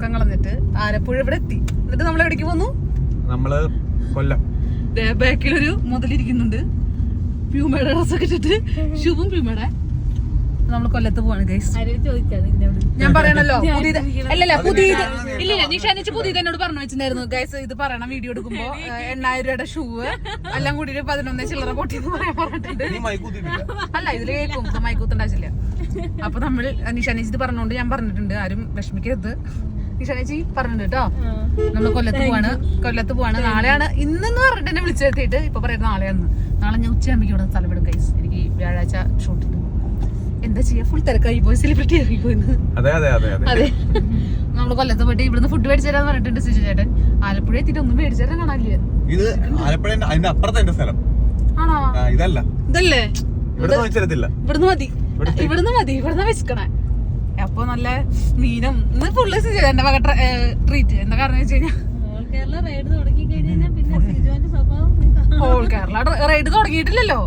ഉറക്കം കളഞ്ഞിട്ട് ആലപ്പുഴ ഇവിടെ എത്തി. എന്നിട്ട് നമ്മൾ എവിടേക്ക് പോന്നു? നമ്മൾ കൊല്ലം. ദേ ബാക്കിലൊരു മുതലിരിക്കുന്നുണ്ട്. പ്യൂമയുടെ ഡ്രസ്സൊക്കെ ഇട്ടിട്ട്. ശുഭം പ്യൂമയുടെ. നമ്മൾ കൊല്ലത്ത് പോവാണ് ഗൈസ് ഞാൻ പറയണല്ലോ പുതിയത് അല്ലല്ല പുതിയ ഇല്ലില്ല നിഷാനിച്ച് പുതിയത് എന്നോട് പറഞ്ഞു വെച്ചിട്ടുണ്ടായിരുന്നു. ഗൈസ് ഇത് പറയണം വീഡിയോ എടുക്കുമ്പോ എണ്ണായിരം രൂപയുടെ ഷൂ എല്ലാം കൂടി ഒരു പതിനൊന്ന് ചില്ലറ പൊട്ടി എന്ന് പറയാൻ പറഞ്ഞിട്ടുണ്ട്. നീ മൈക്കൂത്തിട്ടില്ല അല്ല ഇതിൽ കേൾക്കും ഇത് മൈക്കൂത്തുണ്ടാവില്ല അപ്പൊ നമ്മൾ നിഷാനേച്ചി ഇത് പറഞ്ഞോണ്ട് ഞാൻ പറഞ്ഞിട്ടുണ്ട് ആരും വിഷമിക്കരുത്. നിഷാനേച്ചി പറഞ്ഞിട്ടുണ്ട് കേട്ടോ. നമ്മൾ കൊല്ലത്ത് പോവാണ്. കൊല്ലത്ത് പോവാണ്. നാളെയാണ് ഇന്നെന്ന് പറഞ്ഞിട്ട് എന്നെ വിളിച്ചെത്തിയിട്ട് ഇപ്പൊ പറയുന്നത് നാളെയാണ് നാളെ ഞാൻ ഉച്ചയാകുമ്പോൾ ഇവിടെ സ്ഥലം എടുക്കാം കൈസ് എനിക്ക് വ്യാഴാഴ്ച ഷൂട്ടുണ്ട് എന്താ ചെയ്യാ? ഫുൾ തിരക്കായി പോയി. സെലിബ്രിറ്റി ആയി പോയി അതെ അതെ അതെ അതെ. നമ്മൾ നമ്മൾ കൊല്ലത്ത് പോയിട്ട് ഇവിടുന്ന് ഫുഡ് മേടിച്ചു തരാന്ന് പറഞ്ഞിട്ടുണ്ട് സിജു ചേട്ടൻ. ആലപ്പുഴ എത്തിയിട്ട് ഒന്നും മേടിച്ചു തരാൻ കാണാനില്ല? ഇത് ആലപ്പുഴ അതിന്റെ അപ്പുറത്തെ എന്റെ സ്ഥലം. ആണോ? ഇതല്ല. ഇതല്ലേ? ഇവിടുന്ന് മതി. ഇവിടുന്ന് മതി. ഇവിടുന്ന് വിശക്കണേ. അപ്പൊ നല്ല മീനും ഇന്ന് ഫുള്ള് എന്റെ വക ട്രീറ്റ് എന്താ കാരണം വെച്ച് കഴിഞ്ഞാൽ ഓൾ കേരള റൈഡ് തുടങ്ങി കഴിഞ്ഞാൽ പിന്നെ സിജോന്റെ സ്വഭാവം നീ കേരള റൈഡ് തുടങ്ങിയിട്ടില്ലല്ലോ.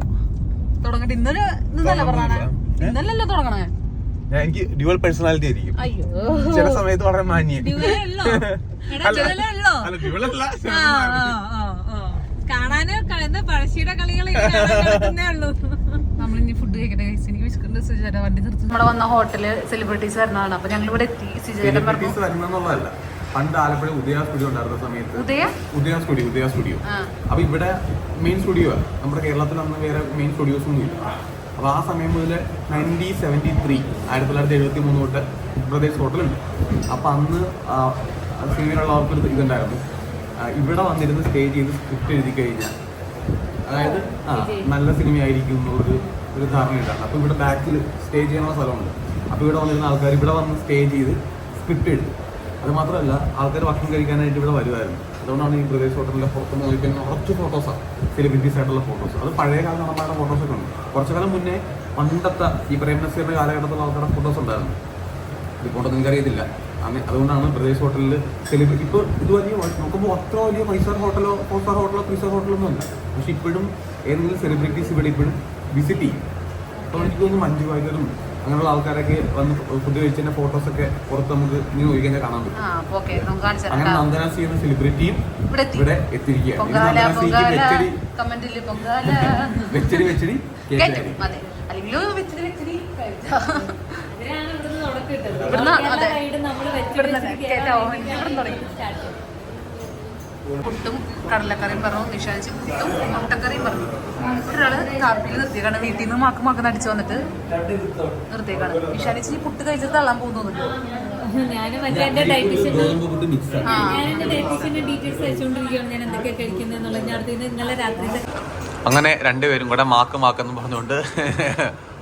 തുടങ്ങിട്ട്. ഇന്നല്ല പറഞ്ഞേ ഇന്നല്ലല്ലോ തുടങ്ങണേ? ഞാൻ എനിക്ക് ഡ്യുവൽ പേഴ്സണാലിറ്റി ആയിരിക്കും. അയ്യോ. ചില സമയത്ത് വളരെ മാന്യൻ. ഇവരല്ലോ. എടാ, ഇവരല്ലോ. അല്ല. ഡ്യുവൽ അല്ല. ആ, ആ, ആ, ആ. കാണാന് എന്താ പഴശ്ശിയുടെ കളികൾ ഉള്ളൂ. കഴിക്കട്ടെ. എനിക്ക് വണ്ടി നിർത്തി നമ്മുടെ വന്ന ഹോട്ടൽ സെലിബ്രിറ്റീസ് വരുന്നതാണ്. അപ്പൊ ഞങ്ങൾ ഇവിടെ എത്തി. സിജുചേട്ടൻ പറഞ്ഞു? പണ്ട് ആലപ്പുഴ ഉദയ സ്റ്റുഡിയോ ഉണ്ടായിരുന്ന സമയത്ത് ഉദയ? ഉദയ സ്റ്റുഡിയോ ഉദയ സ്റ്റുഡിയോ. ആ. അപ്പൊ ഇവിടെ മെയിൻ സ്റ്റുഡിയോ ആണ് നമ്മുടെ കേരളത്തിൽ അന്ന് വേറെ മെയിൻ സ്റ്റുഡിയോസ് ഒന്നും ഇല്ല. അപ്പൊ ആ സമയം മുതൽ നയന്റീൻ സെവന്റി ത്രീ ആയിരത്തി തൊള്ളായിരത്തി എഴുപത്തി മൂന്ന് തൊട്ട് ഉത്തർപ്രദേശ് ഹോട്ടലുണ്ട്. അപ്പൊ അന്ന് ആ, സിനിമയിലുള്ളവർക്ക് ഒരു ഇതുണ്ടായിരുന്നു. ഇവിടെ വന്നിരുന്ന് സ്റ്റേ ചെയ്ത് സ്ക്രിപ്റ്റ് എഴുതി കഴിഞ്ഞാൽ. അതായത് ആ നല്ല സിനിമയായിരിക്കും എന്നുള്ളൊരു ഒരു ധാരണയുണ്ടാണ് അപ്പോൾ ഇവിടെ ബാക്കിൽ സ്റ്റേ ചെയ്യാനുള്ള സ്ഥലമുണ്ട്. അപ്പോൾ ഇവിടെ വന്നിരുന്ന ആൾക്കാർ ഇവിടെ വന്ന് സ്റ്റേ ചെയ്ത് സ്ക്രിപ്റ്റ് എഴുതും. അത് മാത്രമല്ല ആൾക്കാർ ഭക്ഷണം കഴിക്കാനായിട്ട് ഇവിടെ വരുമായിരുന്നു അതുകൊണ്ടാണ് ഈ പ്രദേശ് ഹോട്ടലിലെ പുറത്ത് നോക്കിക്കുന്ന കുറച്ച് ഫോട്ടോസാണ് സെലിബ്രിറ്റീസ് ആയിട്ടുള്ള ഫോട്ടോസ് അത് പഴയ കാല നടന്മാരുടെ ഫോട്ടോസൊക്കെ ഉണ്ട്. കുറച്ചു കാലം മുന്നേ പണ്ടത്തെ ഈ പ്രേം കാലഘട്ടത്തിൽ ആൾക്കാരുടെ ഫോട്ടോസ് ഉണ്ടായിരുന്നു. ഇപ്പോൾ നിങ്ങൾക്ക് അറിയത്തില്ല. അങ്ങനെ അതുകൊണ്ടാണ് പ്രദേശ് ഹോട്ടലിൽ സെലിബ്രിറ്റി ഇപ്പോൾ ഇത് വലിയ നോക്കുമ്പോൾ അത്ര വലിയ ഫൈവ് സ്റ്റാർ ഹോട്ടലോ ഫോർ സ്റ്റാർ ഹോട്ടലോ ത്രീ സ്റ്റാർ ഹോട്ടലോ ഒന്നും അല്ല. പക്ഷെ ഇപ്പോഴും ഏതെങ്കിലും സെലിബ്രിറ്റീസ് ഇവിടെ ഇപ്പോഴും വിസിറ്റ് ചെയ്യും. അപ്പോൾ എനിക്ക് തോന്നുന്നു മഞ്ജു വാര്യരും അങ്ങനെയുള്ള ആൾക്കാരൊക്കെ വന്ന് ഫുഡ് കഴിച്ചതിന്റെ ഫോട്ടോസ് ഒക്കെ പുറത്ത് നമുക്ക് ഇനി നോക്കി കഴിഞ്ഞാൽ കാണാൻ പറ്റും. അങ്ങനെ തരാം നന്ദനാസ് എന്ന സെലിബ്രിറ്റിയും ഇവിടെ എത്തി. ഇവിടെ എത്തിയിരിക്കുകയാണ്. വെച്ചടി. ഇവിടുന്ന് അതെ. ഇവിടുന്ന് കേട്ടോ ഇവിടുന്ന് തുടങ്ങി. പുട്ടും കടലക്കറിയും പറഞ്ഞു നിഷാദിച്ച് പുട്ടും മുട്ടക്കറിയും പറഞ്ഞു. ഒരാൾ കാപ്പിയിൽ നിർത്തിയേക്കാണ്. വീട്ടിൽ നിന്ന് മാക്ക് മാക്ക് നടിച്ചു വന്നിട്ട് നിർത്തിയേക്കാണ്. നിഷാദിച്ച് ഈ പുട്ട് കഴിച്ചിട്ട് തള്ളാൻ പോകുന്നുണ്ട് ഞാൻ മറ്റേ എന്റെ ഡയറ്റീഷ്യന്റെ ഗോതമ്പ് മിക്സ് ആ ഞാൻ എന്റെ ഡയറ്റീഷ്യന്റെ ഡീറ്റെയിൽസ് അയച്ചുകൊണ്ടിരിക്കുകയാണ്. ഞാൻ എന്തൊക്കെയാ കഴിക്കുന്നത് എന്നുള്ളത്. ഞാൻ അടുത്ത് ഇന്നലെ രാത്രി അങ്ങനെ രണ്ടുപേരും കൂടെ മാക്ക് മാക്കെന്ന് പറഞ്ഞുകൊണ്ട്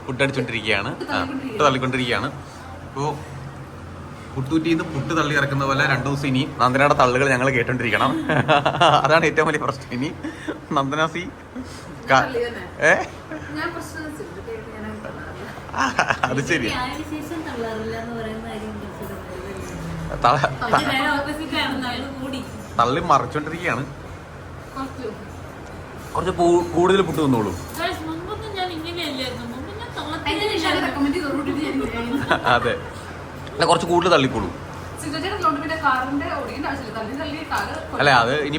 ഫുഡ് അടിച്ചോണ്ടിരിക്കുകയാണ് തള്ളിക്കൊണ്ടിരിക്കുകയാണ്. അപ്പോൾ പുട്ടൂറ്റിന്ന് പുട്ട് തള്ളി ഇറക്കുന്ന പോലെ രണ്ടു ദിവസം ഇനി നന്ദനയുടെ തള്ളുകൾ ഞങ്ങൾ കേട്ടോണ്ടിരിക്കണം. അതാണ് ഏറ്റവും വലിയ പ്രശ്നം. ഇനി നന്ദനാസി ഏ? അത് ശരി തള്ളി മറിച്ചോണ്ടിരിക്കുകയാണ് കുറച്ച് കൂടുതൽ പുട്ട് തന്നോളൂ. ചെയ്തതോടുകൂടി അതെ. അല്ല കുറച്ച് കൂടുതൽ തള്ളിക്കോളൂ അല്ല അത് ഇനി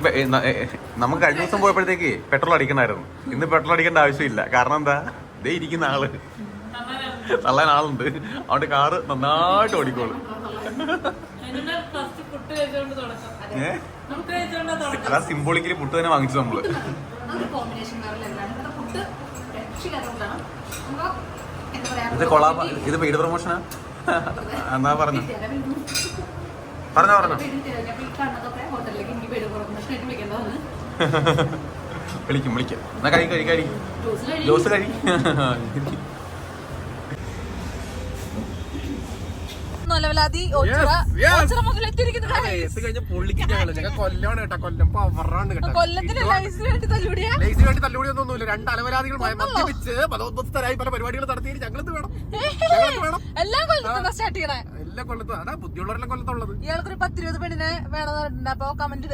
നമുക്ക് കഴിഞ്ഞ ദിവസം പോയപ്പോഴത്തേക്ക് പെട്രോൾ അടിക്കണമായിരുന്നു. ഇന്ന് പെട്രോൾ അടിക്കേണ്ട ആവശ്യമില്ല. കാരണം എന്താ? ഇതേ ഇരിക്കുന്ന ആൾ. തള്ളാൻ ആളുണ്ട്. അതുകൊണ്ട് കാറ് നന്നായിട്ട് ഓടിക്കോളൂ. അതാ സിംബോളിക്കലി പുട്ട് തന്നെ വാങ്ങിച്ചു നമ്മൾ. ഇത് കൊളാ ഇത് പെയ്ഡ് പ്രൊമോഷനാ എന്നാ പറഞ്ഞു? പറഞ്ഞോ പറഞ്ഞോ. വിളിക്കും വിളിക്കും. എന്നാ കഴിക്കും കഴിക്കും കഴി. ജ്യൂസ് കഴിയും നിലവിലാതി വേണ്ടി വേണ്ടി രണ്ട് അലവരാതികൾ മദ്യപിച്ച് മതോദ്വസ്ഥരായി പല പരിപാടികൾ നടത്തി ഞങ്ങളത് വേണം. എല്ലാം കൊല്ലത്തുനിന്ന് സ്റ്റാർട്ട് ചെയ്യണേ. എല്ലാ കൊല്ലത്തും. അതാ ബുദ്ധിയുള്ളവരെല്ലാം കൊല്ലത്തുള്ളത്. ഇയാൾക്കൊരു പത്തിരുപത് പെണ്ണിനെ വേണമെന്ന് പറഞ്ഞിട്ടുണ്ട്. അപ്പൊ കമന്റ്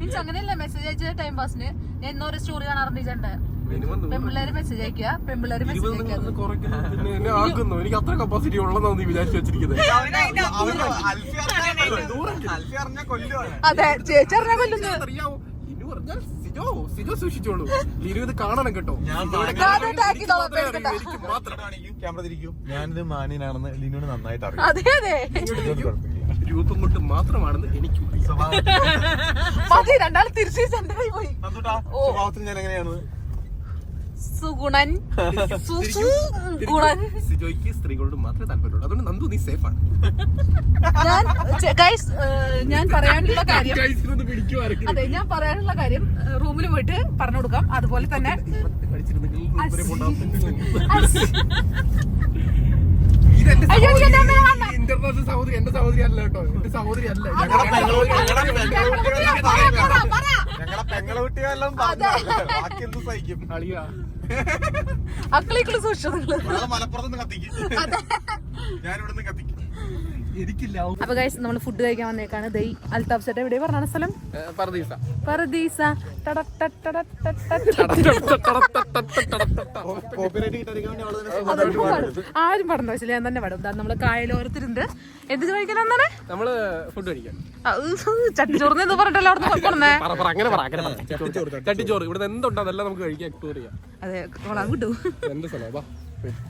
മീൻസ് അങ്ങനെയല്ല മെസ്സേജ് അയച്ച ടൈം പാസിന് ഞാൻ ഇന്നൊരു സ്റ്റോറി കാണാറുണ്ട് ചേട്ടൻ പെൺപിള്ളേര് മെസ്സേജ് അയക്കുക പെൺപിള്ളേര് മെസ്സേജ് അയക്കുക പിന്നെ എന്നെ ആക്കുന്നു. എനിക്ക് അത്ര കപ്പാസിറ്റി ഉള്ളതാണ് നീ വിചാരിച്ചു വെച്ചിരിക്കുന്നത് അതെ ചേച്ചി അറിഞ്ഞാ കൊല്ലുന്നു അറിയാവോ? പറഞ്ഞാൽ സിജോ സിജോ സൂക്ഷിച്ചോളൂ. ലിനു ഇത് കാണണം കേട്ടോ. ക്യാമറ തിരിക്കും. ഞാനിത് മാന്യനാണെന്ന് ലിനുവിന് നന്നായിട്ട് അറിയാം. അതെ അതെ. രൂപം കൊണ്ട് മാത്രമാണെന്ന് എനിക്ക് മതി രണ്ടാൾ തിരിച്ചു പോയി. സ്വഭാവത്തിൽ ഞാൻ എങ്ങനെയാണ്? സുഗുണൻ സുഗുണൻ സിജോയ്ക്ക് സ്ത്രീകളോട് മാത്രമേ താല്പര്യമുള്ളൂ അതുകൊണ്ട് നന്ദു നീ സേഫ് ആണ് ഞാൻ ഗൈസ് ഞാൻ പറയാനുള്ള കാര്യം അതെ ഞാൻ പറയാനുള്ള കാര്യം റൂമിൽ പോയിട്ട് പറഞ്ഞു കൊടുക്കാം അതുപോലെ തന്നെ ഇന്റർനാഷണൽ സഹോദരി എന്റെ സഹോദരി അല്ല കേട്ടോ എന്റെ സഹോദരി അല്ല ഞങ്ങളുടെ പെങ്ങളെ ബാക്കി എന്ത് സഹിക്കും? അളിയാ അക്കളിക്കൾ സൂക്ഷിച്ചത് നാളെ മലപ്പുറത്ത് നിന്ന് കത്തിക്കും. ഞാനിവിടെ നിന്ന് കത്തിക്കും. അപ്പൊ ഗൈസ് നമ്മൾ ഫുഡ് കഴിക്കാൻ വന്നേക്കാണ് ദൈ അൽതാഫ് സെറ്റ് എവിടെ പറഞ്ഞ സ്ഥലം പറദീസ. ആരും പാടുന്ന വെച്ചില്ല ഞാൻ തന്നെ പാടും ദാ നമ്മൾ കായലോരത്തിരുന്ന് എന്ത് കഴിക്കാൻ വന്നാണ് നമ്മൾ ഫുഡ് കഴിക്കാൻ ചട്ടിച്ചോറിന് എന്ത് പറഞ്ഞിട്ടല്ലോ അവിടെ ചട്ടിച്ചോറ് ഇവിടെ എന്തുണ്ടോ അതെല്ലാം നമുക്ക് കഴിക്കാം എക്സ്പ്ലോർ ചെയ്യാം അതെ കൊള്ളാം കിട്ടൂ എന്റെ സ്ഥലം വാ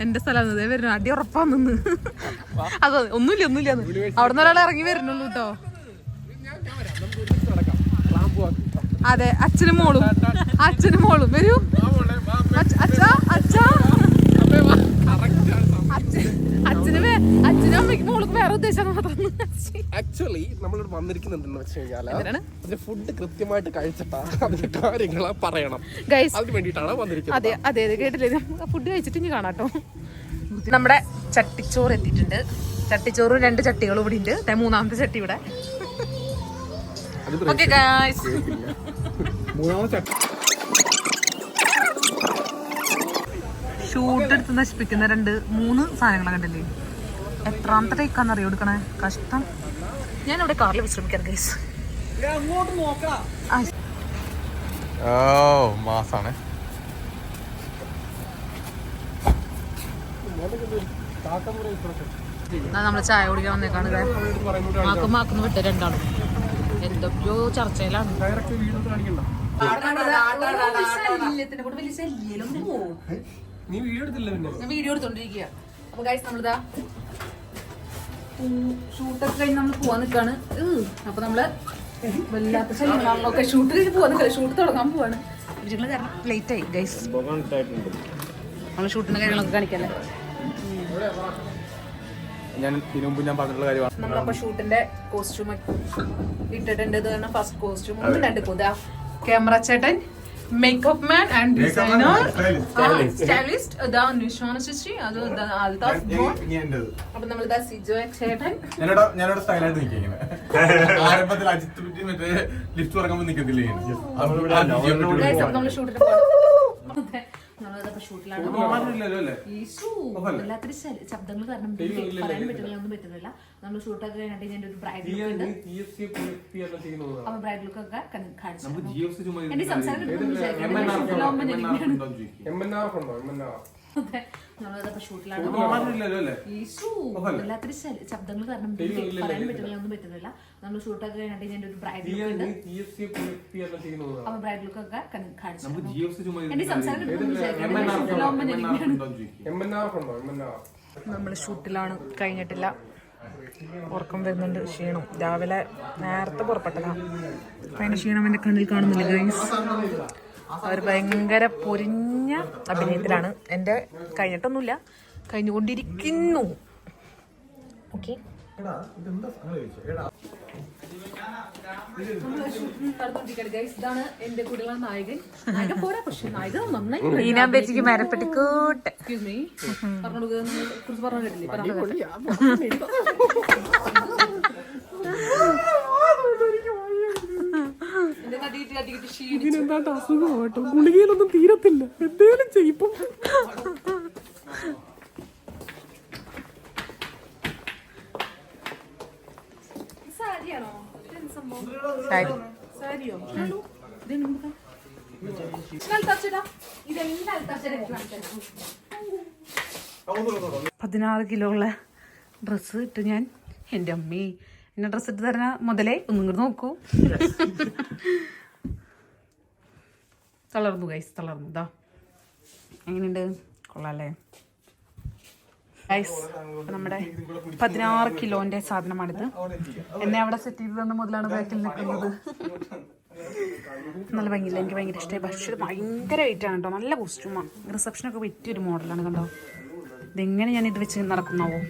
എന്റെ സ്ഥലം വരുന്നു. അടി ഉറപ്പാന്ന് അത് ഒന്നുമില്ല ഒന്നുമില്ല അവിടെ നിന്ന് ഒരാൾ ഇറങ്ങി വരുന്നുള്ളൂ കേട്ടോ അതെ അച്ഛനും മോളും. അച്ഛനും മോളും. വരൂ. അച്ഛാ അച്ഛാ അച്ഛാ അച്ഛൻ അച്ഛനും വേ- അച്ഛനും അമ്മയ്ക്കും മോളും വേറെ ഉദ്ദേശം മാത്രം ആക്ച്വലി നമ്മളിവിടെ വന്നിരിക്കുന്നത് എന്തെന്ന് വെച്ച് കഴിഞ്ഞാൽ അതിന്റെ ഫുഡ് കൃത്യമായിട്ട് കഴിച്ചിട്ടാ അതിന്റെ കാര്യങ്ങൾ പറയണം. ഗൈസ് അതിന് വേണ്ടിയിട്ടാണ് വന്നിരിക്കുന്നത്. അതെ അതെ അതെ കേട്ടില്ലേ? ഫുഡ് കഴിച്ചിട്ട് ഇനി കാണാട്ടോ. നമ്മുടെ ചട്ടിച്ചോറ് എത്തിയിട്ടുണ്ട്. ചട്ടിച്ചോറും രണ്ട് ചട്ടികളും ഇവിടെ ഉണ്ട്. മൂന്നാമത്തെ ചട്ടി ഇവിടെ. ഓക്കെ ഗായ്സ് മൂന്നാമത്തെ ഷൂട്ട് എടുത്ത് നശിപ്പിക്കുന്ന രണ്ട് മൂന്ന് സാധനങ്ങളെ കണ്ടില്ലേ? എത്രാമത്തെ ടേക്കാന്ന് അറിയോ എടുക്കണേ? കഷ്ടം. ഞാൻ ഇവിടെ കാറിൽ വിശ്രമിക്കാം ഗൈസ് ഓ മാസാണ്. നമ്മൾ ചായ കുടിക്കാൻ വന്നേക്കാണ്. മാക്കും മാക്കുന്നു വിട്ട് രണ്ടാളും. എന്തൊക്കെയോ ചർച്ചയിലാണ്. ഡയറക്റ്റ് കാണിക്കണ്ട നീ വീഡിയോ എടുത്തില്ല പിന്നെ. വീഡിയോ എടുത്തോണ്ടിരിക്കുക അപ്പൊ ഗൈസ് നമ്മളിതാ ഷൂട്ടൊക്കെ കഴിഞ്ഞ് നമ്മൾ പോവാൻ നിൽക്കാണ് അപ്പൊ നമ്മൾ വല്ലാത്ത ശല്യങ്ങളൊക്കെ ഷൂട്ട് കഴിഞ്ഞ് പോവാൻ നിൽക്കുക ഷൂട്ട് തുടങ്ങാൻ പോവാണ്. ഇവരുള്ള കാരണം ലേറ്റ് ആയി ഗൈസ് നമ്മൾ ഷൂട്ടിന്റെ കാര്യങ്ങളൊക്കെ കാണിക്കല്ലേ? ഞാൻ ഇതിനു മുമ്പ് ഞാൻ പറഞ്ഞിട്ടുള്ള കാര്യമാണ് നമ്മളപ്പോ ഷൂട്ടിന്റെ കോസ്റ്റ്യൂം ഇട്ടിട്ടുണ്ട്. ഇത് കാരണം ഫസ്റ്റ് കോസ്റ്റ്യൂം ഒന്നും രണ്ട് പുതാ ക്യാമറ ചേട്ടൻ. Makeup man and designer stylist ഇതാ നിഷാന ചേച്ചി അത് ഇതാ അൽതാഫ് മോൻ ഇനി നമ്മൾ അപ്പൊ നമ്മളിതാ സിജോ ചേട്ടൻ ഞാനിവിടെ സ്റ്റൈലായിട്ട് ഇങ്ങനെ ആരംഭത്തിൽ അജിത്ത് പറ്റി മറ്റേ ലിഫ്റ്റ് തുറക്കുമ്പോൾ നിൽക്കത്തില്ലേ. നമ്മൾ ഷൂട്ടിന് പോവാണ്. ഷൂട്ടിലാണ്. വല്ലാത്തൊരു. ശബ്ദങ്ങൾ കാരണം പറയാൻ പറ്റുന്നില്ല ഒന്നും പറ്റുന്നില്ല. നമ്മൾ ഷൂട്ടൊക്കെ കഴിഞ്ഞിട്ട് ഞാൻ ഒരു ബ്രൈഡ് ലുക്ക് ഉണ്ട്. അപ്പൊ ബ്രൈഡ് ലുക്ക് ഒക്കെ കണ്- കാണിച്ചു തരാം. എന്റെ സംസാരം നമ്മളിതൊക്കെ ഷൂട്ടിലാണ്. വല്ലാത്തൊരു ശബ്ദങ്ങൾ കാരണം പറയാൻ പറ്റുന്നില്ല ഒന്നും പറ്റുന്നില്ല. നമ്മൾ ഷൂട്ടൊക്കെ കഴിഞ്ഞിട്ട് ഞാൻ ഒരു ബ്രൈഡ് ലുക്ക് അപ്പൊ ബ്രൈഡ് ലുക്ക് ഒക്കെ കണ്- കാണിച്ചു. എന്റെ സംസാരം നമ്മൾ ഷൂട്ടിലാണ് കഴിഞ്ഞിട്ടില്ല. ഉറക്കം വരുന്നുണ്ട്. ക്ഷീണം. രാവിലെ നേരത്തെ പുറപ്പെട്ടതാണ് അതിന് ക്ഷീണം എന്റെ കണ്ണിൽ കാണുന്നില്ല ഗൈസ് അവർ ഭയങ്കര പൊരിഞ്ഞ അഭിനയത്തിലാണ്. എന്റെ കഴിഞ്ഞിട്ടൊന്നുമില്ല. കഴിഞ്ഞുകൊണ്ടിരിക്കുന്നു. ഓക്കെ. ഇതാണ് എന്റെ കൂടെയുള്ള നായകൻ. നായകൻ പോരാ പക്ഷെ നായകൻ നന്നായി മരപ്പെട്ടിക്കോട്ടെ എക്സ്ക്യൂസ് മീ പറഞ്ഞോളൂ കുറിച്ച് പറഞ്ഞു. കേട്ടില്ലേ പറഞ്ഞു ഇതിനെന്താണ്ട് അസുഖം കേട്ടോ. ഗുളികയിലൊന്നും തീരത്തില്ല. എന്തേലും ചെയ്യിപ്പം പതിനാറ് കിലോ ഉള്ള ഡ്രസ്സ് ഇട്ട് ഞാൻ എന്റെ അമ്മേ. എന്നെ ഡ്രസ്സ് ഇട്ട് തരണ മുതലേ ഒന്നും കൂടെ നോക്കൂ തളർന്നു ഗൈസ് തളർന്നു. ഇതാ എങ്ങനെയുണ്ട്? കൊള്ളാല്ലേ? ഗൈസ് നമ്മുടെ പതിനാറ് കിലോന്റെ സാധനമാണിത്. എന്നെ അവിടെ സെറ്റ് ചെയ്ത് തന്ന മുതലാണ് ബാക്കിൽ നിൽക്കുന്നത്. നല്ല ഭംഗിയില്ല. എനിക്ക് ഭയങ്കര ഇഷ്ടമായി പക്ഷേ ഭയങ്കര വെയിറ്റ് ആണ് കേട്ടോ നല്ല കോസ്റ്റ്യൂമാണ് റിസപ്ഷനൊക്കെ പറ്റിയൊരു മോഡലാണ് കണ്ടോ? ഇതെങ്ങനെ ഞാൻ ഇത് വെച്ച് നടക്കുന്നാവോ?